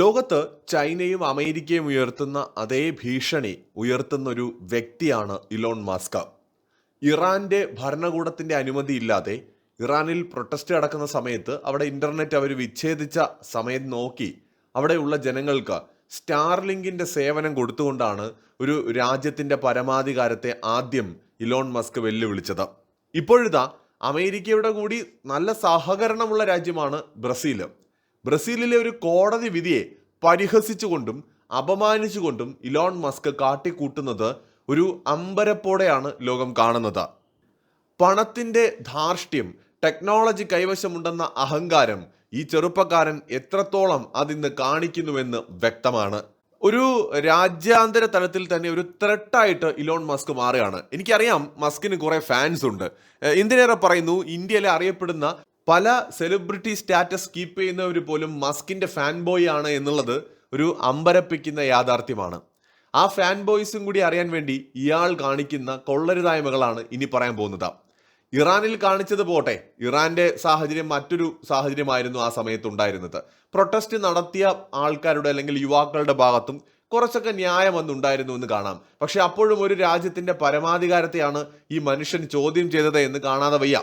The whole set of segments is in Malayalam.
ലോകത്ത് ചൈനയും അമേരിക്കയും ഉയർത്തുന്ന അതേ ഭീഷണി ഉയർത്തുന്ന ഒരു വ്യക്തിയാണ് ഇലോൺ മസ്ക്. ഇറാന്റെ ഭരണകൂടത്തിന്റെ അനുമതിയില്ലാതെ ഇറാനിൽ പ്രൊട്ടസ്റ്റ് നടക്കുന്ന സമയത്ത് അവിടെ ഇന്റർനെറ്റ് അവർ വിച്ഛേദിച്ച സമയം നോക്കി അവിടെയുള്ള ജനങ്ങൾക്ക് സ്റ്റാർലിങ്കിന്റെ സേവനം കൊടുത്തുകൊണ്ടാണ് ഒരു രാജ്യത്തിന്റെ പരമാധികാരത്തെ ആദ്യം ഇലോൺ മസ്ക് വെല്ലുവിളിച്ചത്. ഇപ്പോഴിതാ അമേരിക്കയുടെ കൂടി നല്ല സഹകരണമുള്ള രാജ്യമാണ് ബ്രസീൽ ബ്രസീലിലെ ഒരു കോടതി വിധിയെ പരിഹസിച്ചുകൊണ്ടും അപമാനിച്ചുകൊണ്ടും ഇലോൺ മസ്ക് കാട്ടിക്കൂട്ടുന്നത് ഒരു അമ്പരപ്പോടെയാണ് ലോകം കാണുന്നത്. പണത്തിന്റെ ധാർഷ്ട്യം ടെക്നോളജി കൈവശമുണ്ടെന്ന അഹങ്കാരം ഈ ചെറുപ്പക്കാരൻ എത്രത്തോളം അതിന്ന് കാണിക്കുന്നുവെന്ന് വ്യക്തമാണ്. ഒരു രാജ്യാന്തര തലത്തിൽ തന്നെ ഒരു ത്രെട്ടായിട്ട് ഇലോൺ മസ്ക് മാറുകയാണ്. എനിക്കറിയാം മസ്കിന് കുറേ ഫാൻസ് ഉണ്ട്. എന്തിനേറെ പറയുന്നു? ഇന്ത്യയിലെ അറിയപ്പെടുന്ന പല സെലിബ്രിറ്റി സ്റ്റാറ്റസ് കീപ്പ് ചെയ്യുന്നവർ പോലും മസ്കിന്റെ ഫാൻ ബോയ് ആണ് എന്നുള്ളത് ഒരു അമ്പരപ്പിക്കുന്ന യാഥാർത്ഥ്യമാണ്. ആ ഫാൻ ബോയ്സും കൂടി അറിയാൻ വേണ്ടി ഇയാൾ കാണിക്കുന്ന കൊള്ളരുതായ്മകളാണ് ഇനി പറയാൻ പോകുന്നത്. ഇറാനിൽ കാണിച്ചത് പോട്ടെ ഇറാന്റെ സാഹചര്യം മറ്റൊരു സാഹചര്യമായിരുന്നു ആ സമയത്ത് ഉണ്ടായിരുന്നത്. പ്രൊട്ടസ്റ്റ് നടത്തിയ ആൾക്കാരുടെ അല്ലെങ്കിൽ യുവാക്കളുടെ ഭാഗത്തും കുറച്ചൊക്കെ ന്യായം അന്നുണ്ടായിരുന്നു എന്ന് കാണാം. പക്ഷെ അപ്പോഴും ഒരു രാജ്യത്തിന്റെ പരമാധികാരത്തെയാണ് ഈ മനുഷ്യൻ ചോദ്യം ചെയ്തത് എന്ന് കാണാതെ വയ്യ.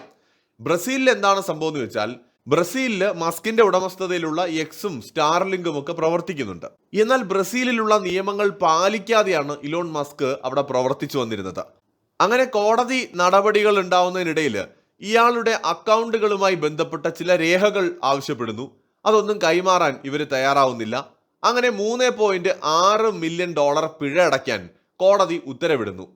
ബ്രസീലിൽ എന്താണ് സംഭവം എന്ന് വെച്ചാൽ ബ്രസീലിൽ മസ്കിന്റെ ഉടമസ്ഥതയിലുള്ള എക്സും സ്റ്റാർലിങ്കും ഒക്കെ പ്രവർത്തിക്കുന്നുണ്ട്. എന്നാൽ ബ്രസീലിലുള്ള നിയമങ്ങൾ പാലിക്കാതെയാണ് ഇലോൺ മസ്ക് അവിടെ പ്രവർത്തിച്ചു വന്നിരുന്നത്. അങ്ങനെ കോടതി നടപടികൾ ഉണ്ടാവുന്നതിനിടയിൽ ഇയാളുടെ അക്കൗണ്ടുകളുമായി ബന്ധപ്പെട്ട ചില രേഖകൾ ആവശ്യപ്പെടുന്നു. അതൊന്നും കൈമാറാൻ ഇവർ തയ്യാറാവുന്നില്ല. അങ്ങനെ മൂന്ന് പോയിന്റ് ആറ് മില്യൺ ഡോളർ പിഴ അടയ്ക്കാൻ കോടതി ഉത്തരവിടുന്നു.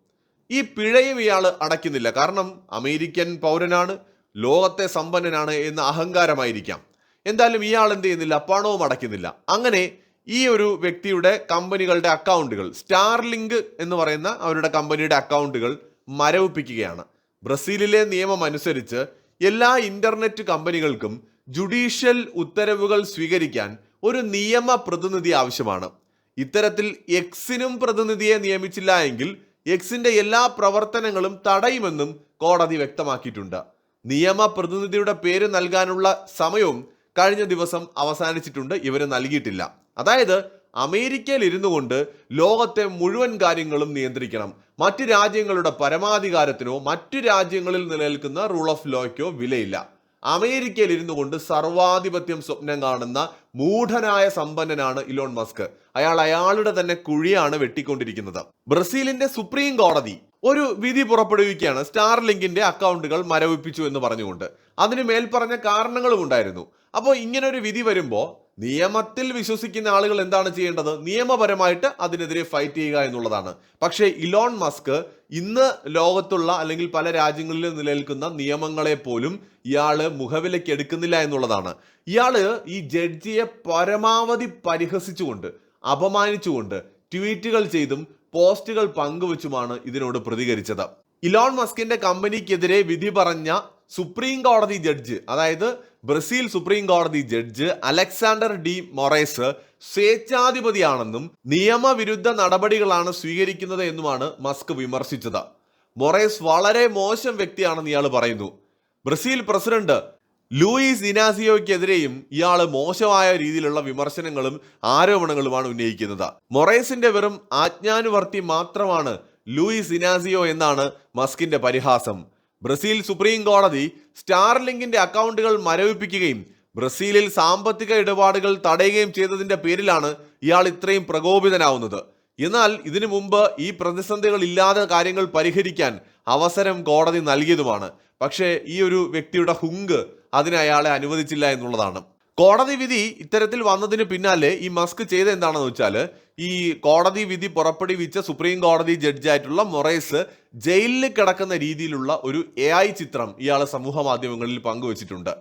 ഈ പിഴയും ഇയാൾ അടയ്ക്കുന്നില്ല. കാരണം അമേരിക്കൻ പൗരനാണ്. ലോകത്തെ സമ്പന്നനാണ് എന്ന അഹങ്കാരമായിരിക്കാം. എന്തായാലും ഇയാൾ എന്ത് ചെയ്യുന്നില്ല പണവും അടയ്ക്കുന്നില്ല. അങ്ങനെ ഈ ഒരു വ്യക്തിയുടെ കമ്പനികളുടെ അക്കൗണ്ടുകൾ സ്റ്റാർലിങ്ക് എന്ന് പറയുന്ന അവരുടെ കമ്പനിയുടെ അക്കൗണ്ടുകൾ മരവിപ്പിക്കുകയാണ്. ബ്രസീലിലെ നിയമം അനുസരിച്ച് എല്ലാ ഇന്റർനെറ്റ് കമ്പനികൾക്കും ജുഡീഷ്യൽ ഉത്തരവുകൾ സ്വീകരിക്കാൻ ഒരു നിയമ പ്രതിനിധി ആവശ്യമാണ്. ഇത്തരത്തിൽ എക്സിനും പ്രതിനിധിയെ നിയമിച്ചില്ല എങ്കിൽ എക്സിന്റെ എല്ലാ പ്രവർത്തനങ്ങളും തടയുമെന്നും കോടതി വ്യക്തമാക്കിയിട്ടുണ്ട്. നിയമ പ്രതിനിധിയുടെ പേര് നൽകാനുള്ള സമയവും കഴിഞ്ഞ ദിവസം അവസാനിച്ചിട്ടുണ്ട്. ഇവർ നൽകിയിട്ടില്ല. അതായത് അമേരിക്കയിൽ ഇരുന്നു കൊണ്ട് ലോകത്തെ മുഴുവൻ കാര്യങ്ങളും നിയന്ത്രിക്കണം. മറ്റു രാജ്യങ്ങളുടെ പരമാധികാരത്തിനോ മറ്റു രാജ്യങ്ങളിൽ നിലനിൽക്കുന്ന റൂൾ ഓഫ് ലോയ്ക്കോ വിലയില്ല. അമേരിക്കയിൽ ഇരുന്നു കൊണ്ട് സർവാധിപത്യം സ്വപ്നം കാണുന്ന മൂഢനായ സമ്പന്നനാണ് ഇലോൺ മസ്ക്. അയാൾ അയാളുടെ തന്നെ കുഴിയാണ് വെട്ടിക്കൊണ്ടിരിക്കുന്നത്. ബ്രസീലിന്റെ സുപ്രീം കോടതി ഒരു വിധി പുറപ്പെടുവിക്കുകയാണ്. സ്റ്റാർ ലിങ്കിന്റെ അക്കൗണ്ടുകൾ മരവിപ്പിച്ചു എന്ന് പറഞ്ഞുകൊണ്ട്. അതിന് മേൽപ്പറഞ്ഞ കാരണങ്ങളും ഉണ്ടായിരുന്നു. അപ്പോൾ ഇങ്ങനെ ഒരു വിധി വരുമ്പോൾ നിയമത്തിൽ വിശ്വസിക്കുന്ന ആളുകൾ എന്താണ് ചെയ്യേണ്ടത്? നിയമപരമായിട്ട് അതിനെതിരെ ഫൈറ്റ് ചെയ്യുക എന്നുള്ളതാണ്. പക്ഷേ ഇലോൺ മസ്ക് ഇന്ന് ലോകത്തുള്ള അല്ലെങ്കിൽ പല രാജ്യങ്ങളിൽ നിലനിൽക്കുന്ന നിയമങ്ങളെ പോലും ഇയാൾ മുഖവിലേക്ക് എടുക്കുന്നില്ല എന്നുള്ളതാണ്. ഇയാൾ ഈ ജഡ്ജിയെ പരമാവധി പരിഹസിച്ചുകൊണ്ട് അപമാനിച്ചുകൊണ്ട് ട്വീറ്റുകൾ ചെയ്തും പോസ്റ്റുകൾ പങ്കുവച്ചുമാണ് ഇതിനോട് പ്രതികരിച്ചത്. ഇലോൺ മസ്കിന്റെ കമ്പനിക്കെതിരെ വിധി പറഞ്ഞ സുപ്രീം കോടതി ജഡ്ജ് അതായത് ബ്രസീൽ സുപ്രീം കോടതി ജഡ്ജ് അലക്സാണ്ടർ ഡി മൊറേസ് സ്വേച്ഛാധിപതിയാണെന്നും നിയമവിരുദ്ധ നടപടികളാണ് സ്വീകരിക്കുന്നത് എന്നുമാണ് മസ്ക് വിമർശിച്ചത്. മൊറേസ് വളരെ മോശം വ്യക്തിയാണെന്ന് ഇയാൾ പറയുന്നു. ബ്രസീൽ പ്രസിഡന്റ് ലൂയിസ് ഇനാസിയോയ്ക്കെതിരെയും ഇയാൾ മോശമായ രീതിയിലുള്ള വിമർശനങ്ങളും ആരോപണങ്ങളുമാണ് ഉന്നയിക്കുന്നത്. മൊറേസിന്റെ വെറും ആജ്ഞാനുവർത്തി മാത്രമാണ് ലൂയിസ് ഇനാസിയോ എന്നാണ് മസ്കിന്റെ പരിഹാസം. ബ്രസീൽ സുപ്രീം കോടതി സ്റ്റാർലിങ്കിന്റെ അക്കൗണ്ടുകൾ മരവിപ്പിക്കുകയും ബ്രസീലിൽ സാമ്പത്തിക ഇടപാടുകൾ തടയുകയും ചെയ്തതിന്റെ പേരിലാണ് ഇയാൾ ഇത്രയും പ്രകോപിതനാവുന്നത്. എന്നാൽ ഇതിനു മുമ്പ് ഈ പ്രതിസന്ധികൾ ഇല്ലാതെ കാര്യങ്ങൾ പരിഹരിക്കാൻ അവസരം കോടതി നൽകിയതുമാണ്. പക്ഷേ ഈ ഒരു വ്യക്തിയുടെ ഹുങ്ക് അതിന് അയാളെ അനുവദിച്ചില്ല എന്നുള്ളതാണ്. കോടതി വിധി ഇത്തരത്തിൽ വന്നതിന് പിന്നാലെ ഈ മസ്ക് ചെയ്ത എന്താണെന്ന് വെച്ചാൽ ഈ കോടതി വിധി പുറപ്പെടുവിച്ച സുപ്രീം കോടതി ജഡ്ജായിട്ടുള്ള മൊറൈസ് ജയിലിൽ കിടക്കുന്ന രീതിയിലുള്ള ഒരു എ ചിത്രം ഇയാൾ സമൂഹ മാധ്യമങ്ങളിൽ പങ്കുവച്ചിട്ടുണ്ട്.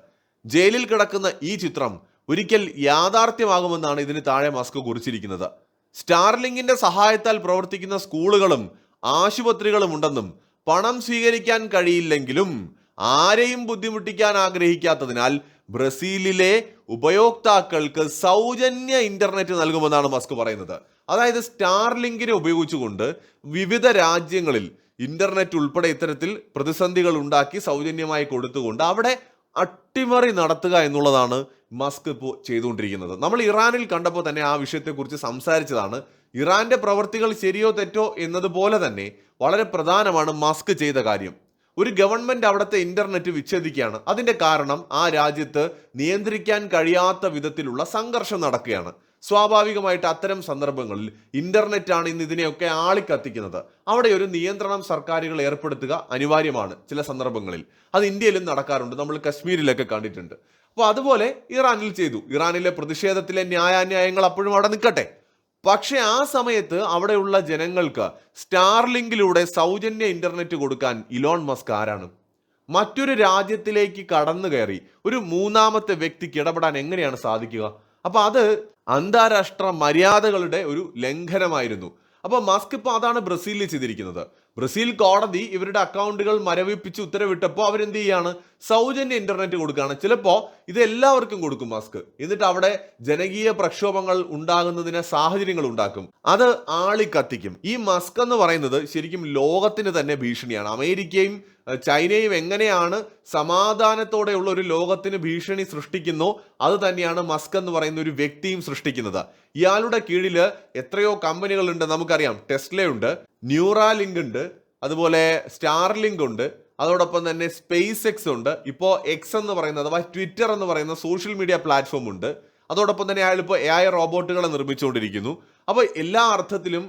ജയിലിൽ കിടക്കുന്ന ഈ ചിത്രം ഒരിക്കൽ യാഥാർത്ഥ്യമാകുമെന്നാണ് ഇതിന് താഴെ മസ്ക് കുറിച്ചിരിക്കുന്നത്. സ്റ്റാർലിങ്കിന്റെ സഹായത്താൽ പ്രവർത്തിക്കുന്ന സ്കൂളുകളും ആശുപത്രികളും ഉണ്ടെന്നും പണം സ്വീകരിക്കാൻ കഴിയില്ലെങ്കിലും ആരെയും ബുദ്ധിമുട്ടിക്കാൻ ആഗ്രഹിക്കാത്തതിനാൽ ബ്രസീലിലെ ഉപയോക്താക്കൾക്ക് സൗജന്യ ഇന്റർനെറ്റ് നൽകുമെന്നാണ് മസ്ക് പറയുന്നത്. അതായത് സ്റ്റാർ ലിങ്കിനെ ഉപയോഗിച്ചുകൊണ്ട് വിവിധ രാജ്യങ്ങളിൽ ഇന്റർനെറ്റ് ഉൾപ്പെടെ ഇത്തരത്തിൽ പ്രതിസന്ധികൾ ഉണ്ടാക്കി സൗജന്യമായി കൊടുത്തുകൊണ്ട് അവിടെ അട്ടിമറി നടത്തുക എന്നുള്ളതാണ് മസ്ക് ഇപ്പോൾ ചെയ്തുകൊണ്ടിരിക്കുന്നത്. നമ്മൾ ഇറാനിൽ കണ്ടപ്പോൾ തന്നെ ആ വിഷയത്തെക്കുറിച്ച് സംസാരിച്ചതാണ്. ഇറാന്റെ പ്രവർത്തികൾ ശരിയോ തെറ്റോ എന്നതുപോലെ തന്നെ വളരെ പ്രധാനമാണ് മസ്ക് ചെയ്ത കാര്യം. ഒരു ഗവൺമെന്റ് അവിടുത്തെ ഇന്റർനെറ്റ് വിച്ഛേദിക്കുകയാണ്. അതിന്റെ കാരണം ആ രാജ്യത്ത് നിയന്ത്രിക്കാൻ കഴിയാത്ത വിധത്തിലുള്ള സംഘർഷം നടക്കുകയാണ്. സ്വാഭാവികമായിട്ട് അത്തരം സന്ദർഭങ്ങളിൽ ഇന്റർനെറ്റ് ആണ് ഇന്ന് ഇതിനെയൊക്കെ ആളിക്കത്തിക്കുന്നത്. അവിടെ ഒരു നിയന്ത്രണം സർക്കാരുകൾ ഏർപ്പെടുത്തുക അനിവാര്യമാണ് ചില സന്ദർഭങ്ങളിൽ. അത് ഇന്ത്യയിലും നടക്കാറുണ്ട്. നമ്മൾ കശ്മീരിലൊക്കെ കണ്ടിട്ടുണ്ട്. അപ്പോൾ അതുപോലെ ഇറാനിൽ ചെയ്തു. ഇറാനിലെ പ്രതിഷേധത്തിലെ ന്യായാന്യായങ്ങൾ അപ്പോഴും അവിടെ നിൽക്കട്ടെ. പക്ഷെ ആ സമയത്ത് അവിടെയുള്ള ജനങ്ങൾക്ക് സ്റ്റാർലിങ്കിലൂടെ സൗജന്യ ഇന്റർനെറ്റ് കൊടുക്കാൻ ഇലോൺ മസ്ക് ആരാണ്? മറ്റൊരു രാജ്യത്തിലേക്ക് കടന്നു കയറി ഒരു മൂന്നാമത്തെ വ്യക്തിക്ക് ഇടപെടാൻ എങ്ങനെയാണ് സാധിക്കുക? അപ്പൊ അത് അന്താരാഷ്ട്ര മര്യാദകളുടെ ഒരു ലംഘനമായിരുന്നു. അപ്പൊ മസ്ക് ഇപ്പൊ അതാണ് ബ്രസീലിൽ ചെയ്തിരിക്കുന്നത്. ബ്രസീൽ കോടതി ഇവരുടെ അക്കൗണ്ടുകൾ മരവിപ്പിച്ച് ഉത്തരവിട്ടപ്പോൾ അവരെന്ത് ചെയ്യാണ്? സൗജന്യ ഇന്റർനെറ്റ് കൊടുക്കുകയാണ്. ചിലപ്പോൾ ഇത് എല്ലാവർക്കും കൊടുക്കും മാസ്ക്. എന്നിട്ട് അവിടെ ജനകീയ പ്രക്ഷോഭങ്ങൾ ഉണ്ടാകുന്നതിന് സാഹചര്യങ്ങൾ ഉണ്ടാക്കും. അത് ആളി കത്തിക്കും ഈ മസ്ക് എന്ന് പറയുന്നത് ശരിക്കും ലോകത്തിന് തന്നെ ഭീഷണിയാണ്. അമേരിക്കയും ചൈനയും എങ്ങനെയാണ് സമാധാനത്തോടെയുള്ള ഒരു ലോകത്തിന് ഭീഷണി സൃഷ്ടിക്കുന്നോ അത് തന്നെയാണ് മസ്ക് എന്ന് പറയുന്ന ഒരു വ്യക്തിയും സൃഷ്ടിക്കുന്നത്. ഇയാളുടെ കീഴിൽ എത്രയോ കമ്പനികളുണ്ട് നമുക്കറിയാം. ടെസ്ലയുണ്ട്. ന്യൂറാലിങ്ക് ഉണ്ട് അതുപോലെ സ്റ്റാർലിങ്ക് ഉണ്ട് അതോടൊപ്പം തന്നെ സ്പേസ് എക്സ് ഉണ്ട്. ഇപ്പോൾ എക്സ് എന്ന് പറയുന്ന അഥവാ ട്വിറ്റർ എന്ന് പറയുന്ന സോഷ്യൽ മീഡിയ പ്ലാറ്റ്ഫോം ഉണ്ട്. അതോടൊപ്പം തന്നെ അയാൾ ഇപ്പോൾ എ ഐ റോബോട്ടുകളെ നിർമ്മിച്ചുകൊണ്ടിരിക്കുന്നു. അപ്പോൾ എല്ലാ അർത്ഥത്തിലും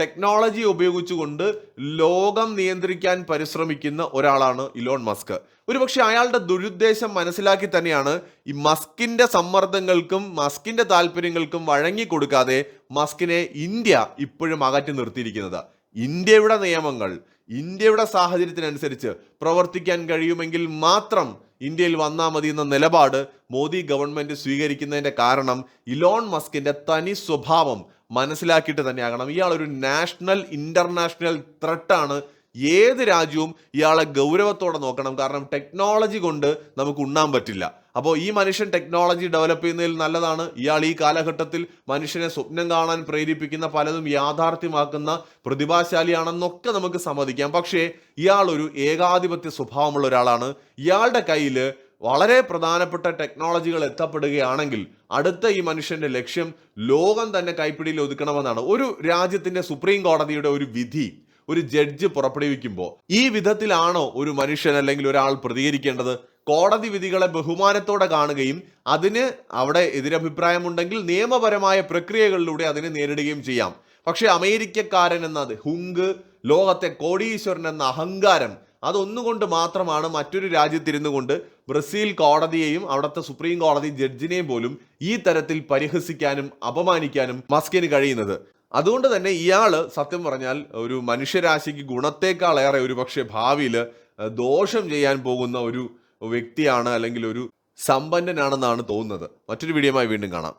ടെക്നോളജി ഉപയോഗിച്ചുകൊണ്ട് ലോകം നിയന്ത്രിക്കാൻ പരിശ്രമിക്കുന്ന ഒരാളാണ് ഇലോൺ മസ്ക്. ഒരുപക്ഷെ അയാളുടെ ദുരുദ്ദേശം മനസ്സിലാക്കി തന്നെയാണ് ഈ മസ്കിന്റെ സമ്മർദ്ദങ്ങൾക്കും മസ്കിന്റെ താല്പര്യങ്ങൾക്കും വഴങ്ങിക്കൊടുക്കാതെ മസ്കിനെ ഇന്ത്യ ഇപ്പോഴും അകറ്റി നിർത്തിയിരിക്കുന്നത്. ഇന്ത്യയുടെ നിയമങ്ങൾ ഇന്ത്യയുടെ സാഹചര്യത്തിനനുസരിച്ച് പ്രവർത്തിക്കാൻ കഴിയുമെങ്കിൽ മാത്രം ഇന്ത്യയിൽ വന്നാൽ മതി എന്ന നിലപാട് മോദി ഗവൺമെന്റ് സ്വീകരിക്കുന്നതിന്റെ കാരണം ഇലോൺ മസ്കിന്റെ തനി സ്വഭാവം മനസ്സിലാക്കിയിട്ട് തന്നെയാകണം. ഇയാൾ ഒരു നാഷണൽ ഇന്റർനാഷണൽ ത്രെട്ടാണ് ഏത് രാജ്യവും ഇയാളെ ഗൗരവത്തോടെ നോക്കണം. കാരണം ടെക്നോളജി കൊണ്ട് നമുക്ക് ഉണ്ണാൻ പറ്റില്ല. അപ്പോൾ ഈ മനുഷ്യൻ ടെക്നോളജി ഡെവലപ്പ് ചെയ്യുന്നതിൽ നല്ലതാണ്. ഇയാൾ ഈ കാലഘട്ടത്തിൽ മനുഷ്യനെ സ്വപ്നം കാണാൻ പ്രേരിപ്പിക്കുന്ന പലതും യാഥാർത്ഥ്യമാക്കുന്ന പ്രതിഭാശാലിയാണെന്നൊക്കെ നമുക്ക് സമ്മതിക്കാം. പക്ഷേ ഇയാൾ ഒരു ഏകാധിപത്യ സ്വഭാവമുള്ള ഒരാളാണ്. ഇയാളുടെ കയ്യിൽ വളരെ പ്രധാനപ്പെട്ട ടെക്നോളജികൾ എത്തപ്പെടുകയാണെങ്കിൽ അടുത്ത ഈ മനുഷ്യന്റെ ലക്ഷ്യം ലോകം തന്നെ കൈപ്പിടിയിൽ ഒതുക്കണമെന്നാണ്. ഒരു രാജ്യത്തിന്റെ സുപ്രീം കോടതിയുടെ ഒരു വിധി ഒരു ജഡ്ജ് പുറപ്പെടുവിക്കുമ്പോൾ ഈ വിധത്തിലാണോ ഒരു മനുഷ്യൻ അല്ലെങ്കിൽ ഒരാൾ പ്രതികരിക്കേണ്ടത്? കോടതി വിധികളെ ബഹുമാനത്തോടെ കാണുകയും അതിന് അവിടെ എതിരഭിപ്രായമുണ്ടെങ്കിൽ നിയമപരമായ പ്രക്രിയകളിലൂടെ അതിനെ നേരിടുകയും ചെയ്യാം. പക്ഷേ അമേരിക്കക്കാരൻ എന്നത് ഹുങ്ക് ലോകത്തെ കോടീശ്വരൻ എന്ന അഹങ്കാരം അതൊന്നുകൊണ്ട് മാത്രമാണ് മറ്റൊരു രാജ്യത്തിരുന്നു കൊണ്ട് ബ്രസീൽ കോടതിയെയും അവിടുത്തെ സുപ്രീം കോടതി ജഡ്ജിനെയും പോലും ഈ തരത്തിൽ പരിഹസിക്കാനും അപമാനിക്കാനും മസ്കിന് കഴിയുന്നത്. അതുകൊണ്ട് തന്നെ ഇയാൾ സത്യം പറഞ്ഞാൽ ഒരു മനുഷ്യരാശിക്ക് ഗുണത്തേക്കാളേറെ ഒരു പക്ഷേ ഭാവിയിൽ ദോഷം ചെയ്യാൻ പോകുന്ന ഒരു വ്യക്തിയാണ് അല്ലെങ്കിൽ ഒരു സമ്പന്നനാണെന്നാണ് തോന്നുന്നത്. മറ്റൊരു വീഡിയോയുമായി വീണ്ടും കാണാം.